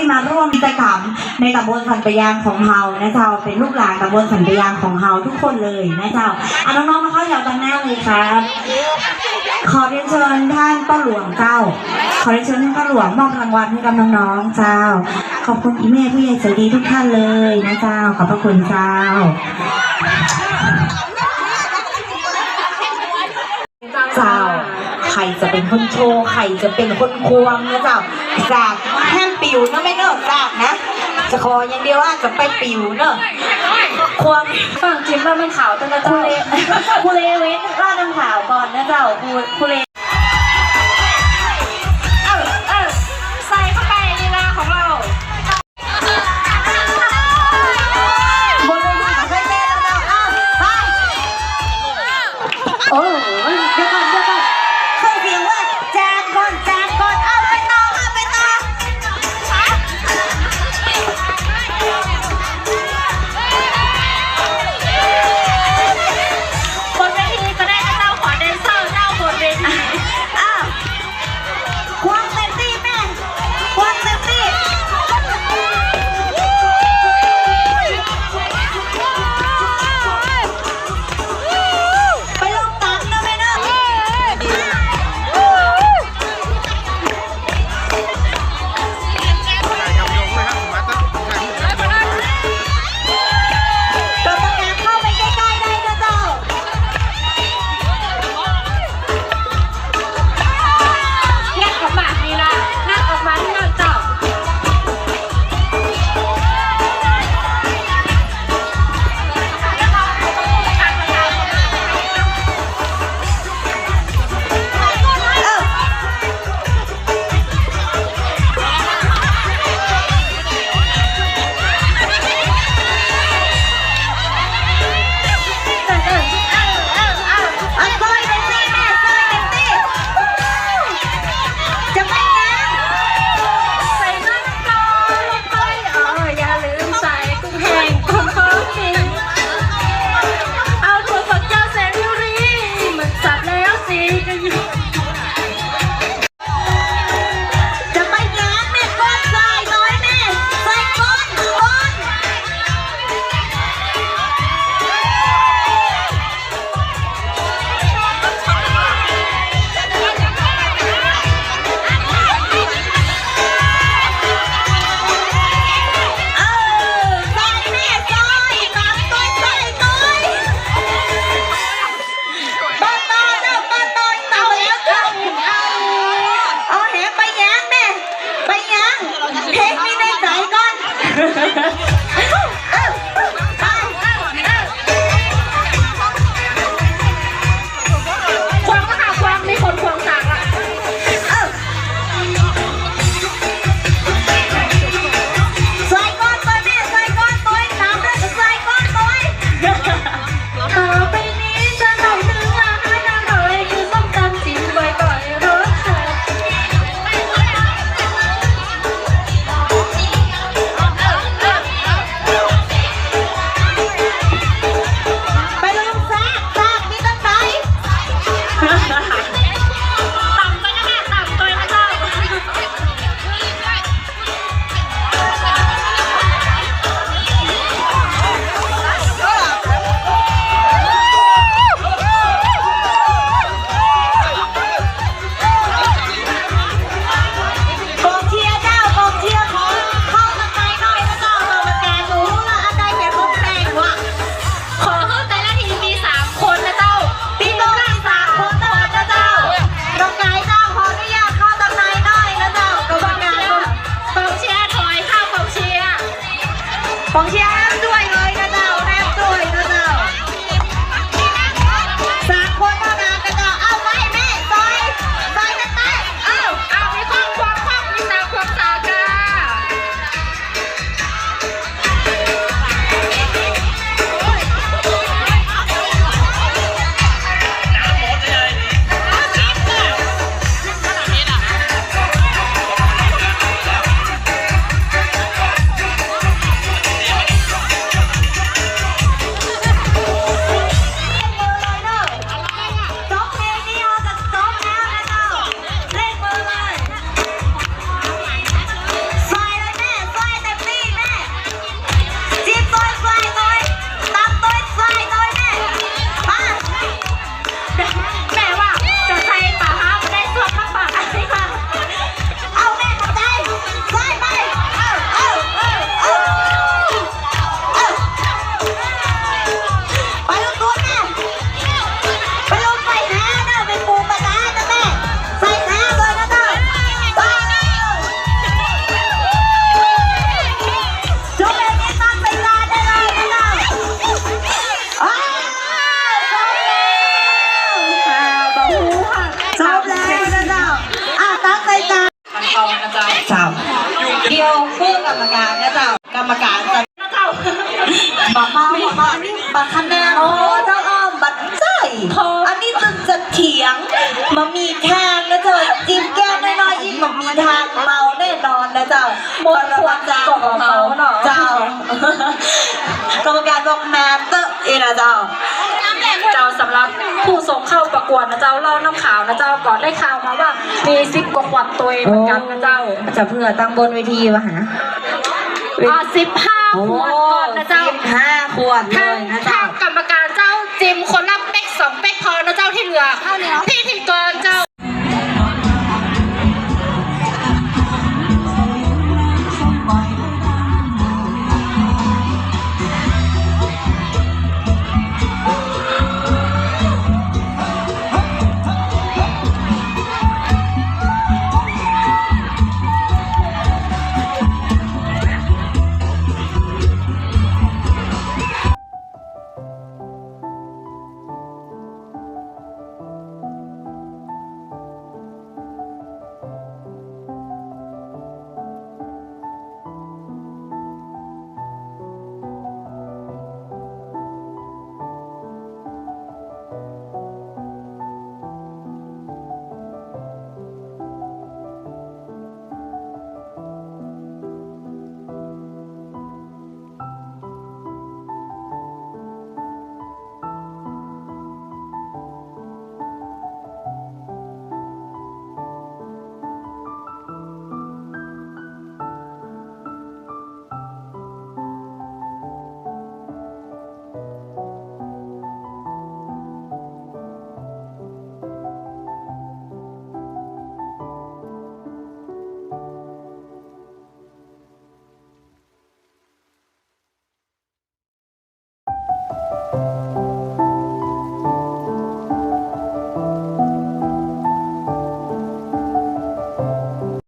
ที่มาร่วมกิจกรรมในตำบลสันปยางของเฮานะเจ้าเป็นลูกหลานตำบลสันปยางของเฮาทุกคนเลยนะเจ้าเอาน้องๆมาเข้าแถวตรนหน้าเลยครับขอเรียนเชิญท่านป้าหลวงเจ้า ขอเรียนเชิญท่านป้าหลวงมอบรางวัลให้กับน้องๆเจ้า ขอบคุณพี่แม่ผู้ใหญ่ใจดีทุกท่านเลยนะเจ้า ขอบพระคุณเจ้าเจ้า จะเป็นคนโชว์ไข่จะเป็นคนควงนะเจ้าจากแห้มปิวเนาะไม่เนอะจากนะ จะคออย่างเดียวว่าจะไปปิวเนอะควงฝั่งจิมว่ามันขาวตั้งแต่คูเลคูเลเว้นล่าดน้ำขาวก่อนนะเจ้าคูคูเล Thank you. 黄虾 เจ้า เดียวผู้กรรมการนะเจ้ากรรมการจะเจ้าบอกมาบอกมาอันนี้บัตรคะแนนโอ้เจ้าอ้อมบัตรใจอันนี้จะจะเถียงมามีแค่นะเจ้าจิ้มแก้มน้อยๆอีกมามีทางเมาแน่นอนนะเจ้าหมดขวดเจ้าของเขาเนาะเจ้ากรรมการบอกแมนเตอร์เองนะเจ้าเจ้าสำหรับ ผู้ส่งเข้าประกวดนะเจ้าเล่าน้ำขาวนะเจ้าก่อนได้ข่าวมาว่า มีสิบกว่าขวดตัวเองเหมือนกันนะเจ้าจะเพื่อตั้งบนเวทีวะฮะอ่าสิบห้าขวดก่อนนะเจ้าสิบห้าขวดเลทางยนะทาเจ้า งกรรมการเจ้าจิมคนละเป๊กสองเป๊กพอนะเจ้าที่เหลือพิธีกรเจ้า